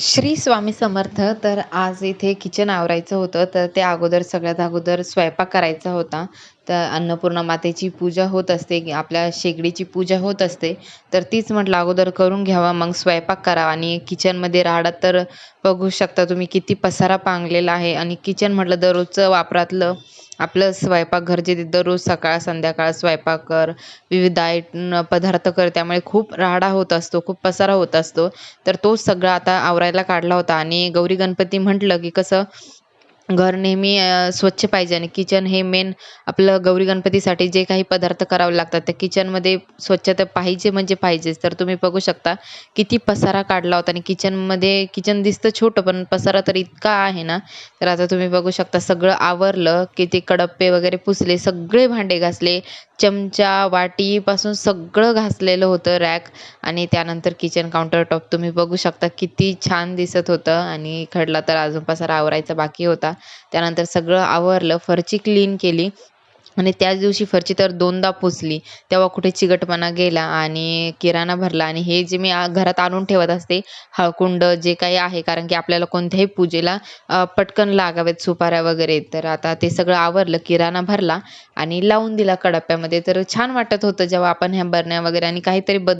श्री स्वामी समर्थ तर आज इथे किचन आवरायचं होतं तर त्या अगोदर सगळ्यात अगोदर स्वयंपाक करायचा होता. तर अन्नपूर्णा मातेची पूजा होत असते आपल्या शेगडीची पूजा होत असते. तर तीच म्हटलं अगोदर करून घ्यावा मग स्वयंपाक करावा. आणि किचनमध्ये राहडात तर बघू शकता तुम्ही किती पसारा पांगलेला आहे. आणि किचन म्हटलं दररोजचं वापरातलं आपलं स्वयंपाकघर जे दररोज सकाळ संध्याकाळ स्वयंपाक कर विविध आयट पदार्थ कर त्यामुळे खूप राहाडा होत असतो खूप पसारा होत असतो. तर तो सगळा आता आवरायला काढला होता आणि गौरी गणपती म्हटलं की कसं घर नेहमी स्वच्छ पाहिजे आणि किचन हे मेन आपलं गौरी गणपतीसाठी जे काही पदार्थ करावे लागतात त्या किचनमध्ये स्वच्छता पाहिजे म्हणजे पाहिजेच. तर तुम्ही बघू शकता किती पसारा काढला होता आणि किचनमध्ये किचन दिसतं छोटं पण पसारा तर इतका आहे ना. तर आता तुम्ही बघू शकता सगळं आवरलं किती कडप्पे वगैरे पुसले सगळे भांडे घासले चमचा वाटीपासून सगळं घासलेलं होतं रॅक आणि त्यानंतर किचन काउंटर टॉप तुम्ही बघू शकता किती छान दिसत होतं आणि खडला तर अजून पसारा आवरायचा बाकी होता. त्यानंतर सगळं आवरलं फरची क्लीन केली. आणि त्याच दिवशी फरची तर दोनदा पुसली. तेव्हा कुठे चिकटपणा गेला आणि किराणा भरला. आणि हे जे मी घरात आणून ठेवत असते हळकुंड जे काही आहे कारण की आपल्याला कोणत्याही पूजेला पटकन लागावेत सुपाऱ्या वगैरे तर आता ते सगळं आवरलं किराणा भरला आणि लावून दिला कडप्प्यामध्ये तर छान वाटत होतं जेव्हा आपण ह्या बरण्या वगैरे आणि काहीतरी बद